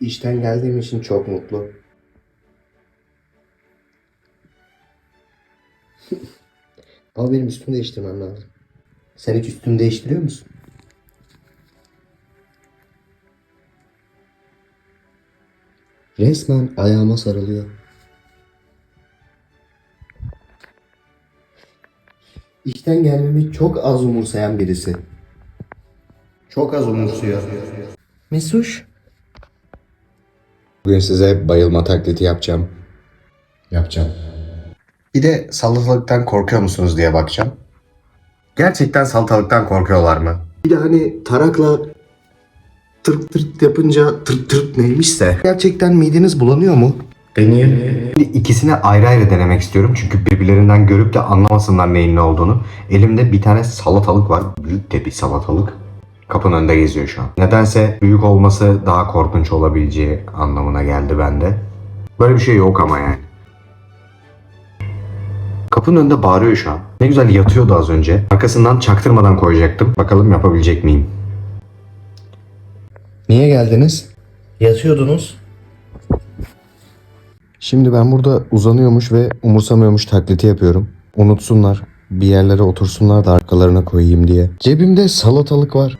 İşten geldiğim için çok mutlu. Ama benim üstümü değiştirmem lazım. Sen hiç üstünü değiştiriyor musun? Resmen ayağıma sarılıyor. İşten gelmemi çok az umursayan birisi. Çok az umursuyor. Mesuş. Bugün size bayılma taklidi yapacağım. Yapacağım. Bir de salatalıktan korkuyor musunuz diye bakacağım. Gerçekten salatalıktan korkuyorlar mı? Bir de hani tarakla tırt tırt yapınca tırt tırt neymişse. Gerçekten mideniz bulanıyor mu? Deneyelim. İkisini ayrı ayrı denemek istiyorum. Çünkü birbirlerinden görüp de anlamasınlar neyin ne olduğunu. Elimde bir tane salatalık var. Büyük de bir salatalık. Kapının önünde geziyor şu an. Nedense büyük olması daha korkunç olabileceği anlamına geldi bende. Böyle bir şey yok ama yani. Kapının önünde bağırıyor şu an. Ne güzel yatıyordu az önce. Arkasından çaktırmadan koyacaktım. Bakalım yapabilecek miyim? Niye geldiniz? Yatıyordunuz. Şimdi ben burada uzanıyormuş ve umursamıyormuş taklidi yapıyorum. Unutsunlar. Bir yerlere otursunlar da arkalarına koyayım diye. Cebimde salatalık var.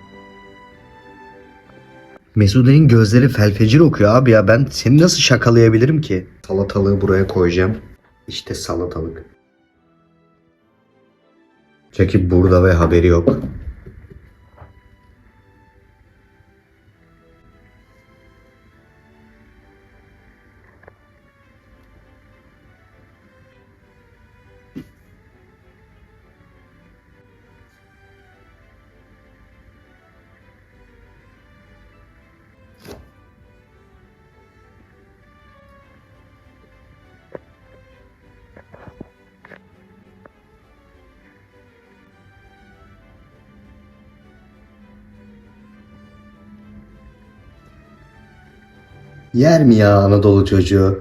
Mesude'nin gözleri felfecir okuyor abi ya. Ben seni nasıl şakalayabilirim ki? Salatalığı buraya koyacağım. İşte salatalık. Çekip burada ve haberi yok. Yer mi ya Anadolu çocuğu?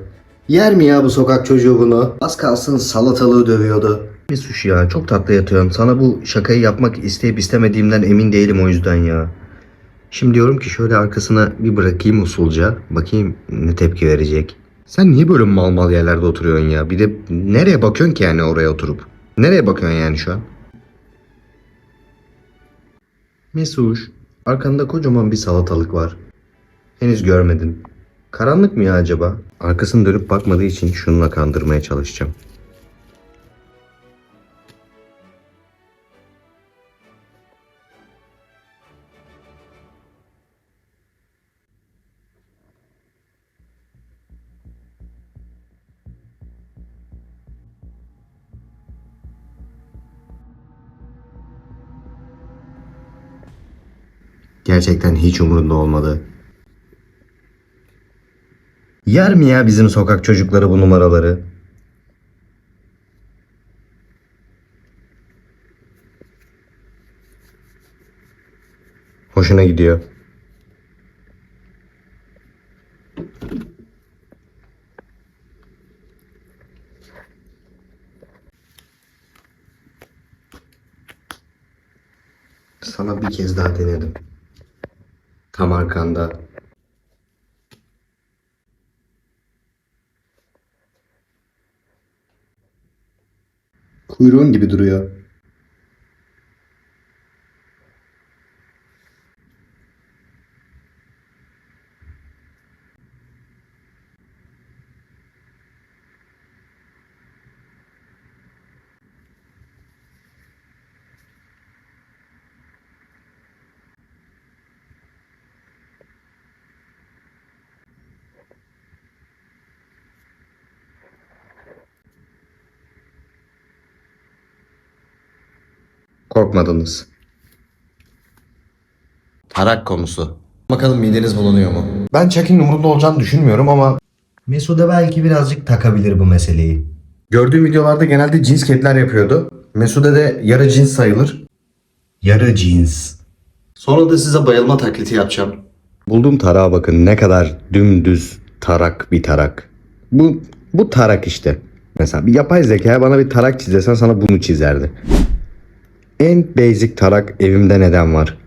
Yer mi ya bu sokak çocuğu bunu? Az kalsın salatalığı dövüyordu. Bir suş ya çok tatlı yatıyorsun. Sana bu şakayı yapmak isteyip istemediğimden emin değilim o yüzden ya. Şimdi diyorum ki şöyle arkasına bir bırakayım usulca. Bakayım ne tepki verecek. Sen niye böyle mal mal yerlerde oturuyorsun ya? Bir de nereye bakıyorsun ki yani oraya oturup? Nereye bakıyorsun yani şu an? Mesuş, arkanda kocaman bir salatalık var. Henüz görmedin. Karanlık mı ya acaba? Arkasını dönüp bakmadığı için şununla kandırmaya çalışacağım. Gerçekten hiç umurunda olmadı. Yer mi ya bizim sokak çocukları bu numaraları? Hoşuna gidiyor. Sana bir kez daha denedim. Tam arkanda. Kuyruğun gibi duruyor. Korkmadınız. Tarak konusu. Bakalım mideniz bulunuyor mu? Ben Chuck'in umurunda olacağını düşünmüyorum ama... Mesude belki birazcık takabilir bu meseleyi. Gördüğüm videolarda genelde cins kediler yapıyordu. Mesude de yarı cins sayılır. Yarı cins. Sonra da size bayılma taklidi yapacağım. Bulduğum tarağa bakın ne kadar dümdüz tarak bir tarak. Bu bu tarak işte. Mesela bir yapay zekaya bana bir tarak çiz desen sana bunu çizerdi. En basic tarak evimde neden var?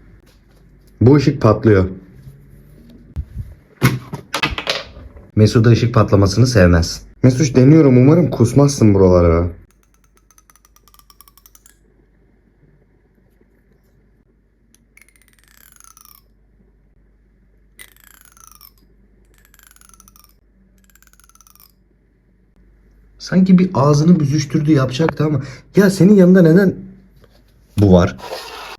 Bu ışık patlıyor. Mesut ışık patlamasını sevmez. Mesut deniyorum umarım kusmazsın buralara. Sanki bir ağzını büzüştürdü yapacaktı ama ya senin yanında neden bu var?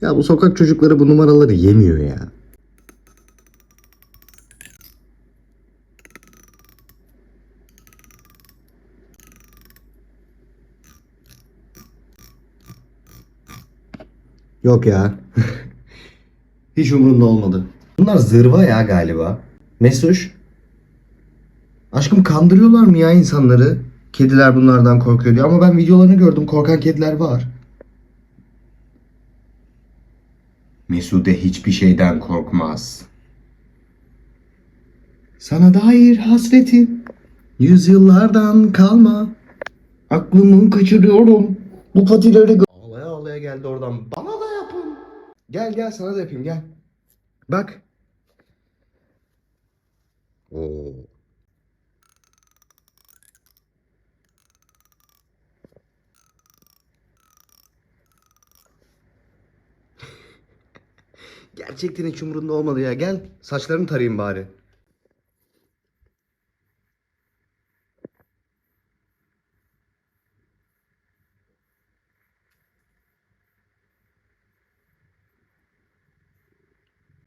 Ya bu sokak çocukları bu numaraları yemiyor ya. Yok ya. Hiç umurumda olmadı. Bunlar zırva ya galiba. Mesuş. Aşkım kandırıyorlar mı ya insanları? Kediler bunlardan korkuyor diyor. Ama ben videolarını gördüm. Korkan kediler var. Mesude hiçbir şeyden korkmaz. Sana dair hasretim yüzyıllardan kalma. Aklımı kaçırıyorum. Bu patileri Ağlaya ağlaya geldi oradan. Bana da yapın. Gel gel sana da yapayım gel. Bak. Oo. Gerçekten hiç umurunda olmadı ya. Gel saçlarını tarayayım bari.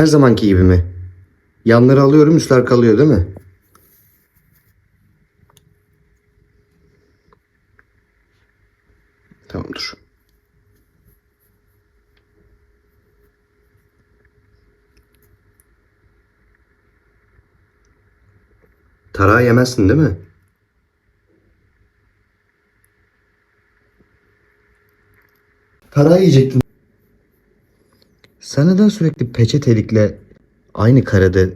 Her zamanki gibi mi? Yanları alıyorum üstler kalıyor değil mi? Tamamdır. Tarağı yemezsin değil mi? Tarağı yiyecektin. Sen neden sürekli peçetelikle aynı karede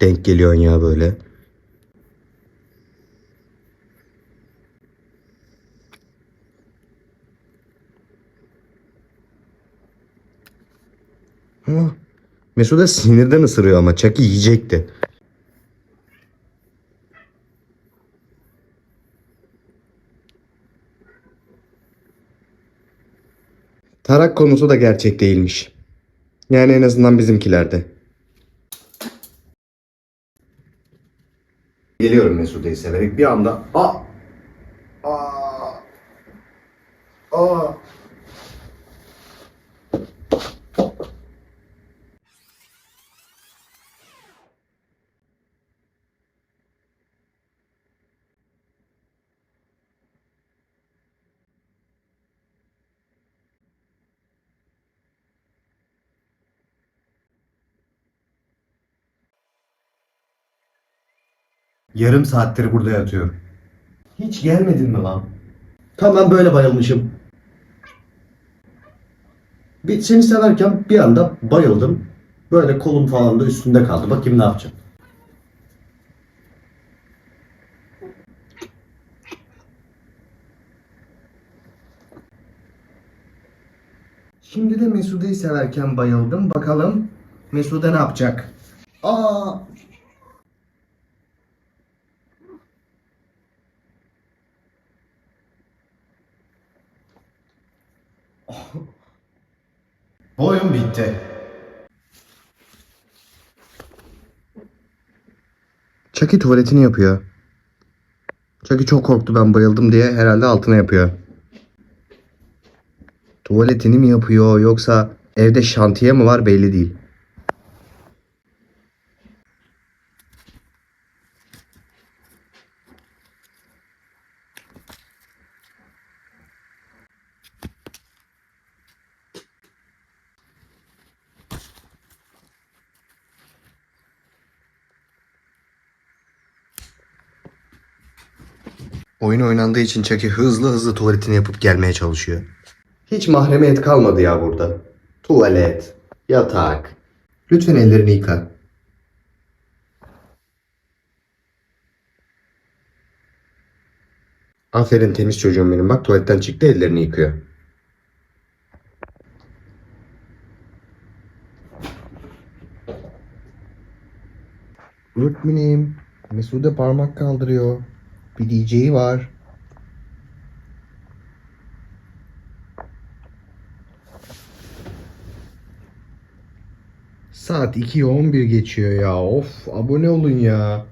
denk geliyorsun ya böyle? Ama Mesut'a sinirden ısırıyor ama Chucky yiyecekti. Tarak konusu da gerçek değilmiş. Yani en azından bizimkilerde. Geliyorum Mesude'yi severek bir anda a a a Yarım saattir burada yatıyorum. Hiç gelmedin mi lan? Tam böyle bayılmışım. Bir, seni severken bir anda bayıldım. Böyle kolum falan da üstünde kaldı. Bakayım ne yapacağım. Şimdi de Mesude'yi severken bayıldım. Bakalım Mesude ne yapacak? Aa! Bu bitti. Chucky tuvaletini yapıyor. Chucky çok korktu ben bayıldım diye herhalde altına yapıyor. Tuvaletini mi yapıyor yoksa evde şantiye mi var belli değil. Oyun oynandığı için Chucky hızlı hızlı tuvaletini yapıp gelmeye çalışıyor. Hiç mahremiyet kalmadı ya burada. Tuvalet, yatak. Lütfen ellerini yıka. Aferin temiz çocuğum benim. Bak tuvaletten çıktı ellerini yıkıyor. Öğretmenim. Mesude parmak kaldırıyor. Bir DJ'i var. Saat 2'ye 11 geçiyor ya. Of abone olun ya.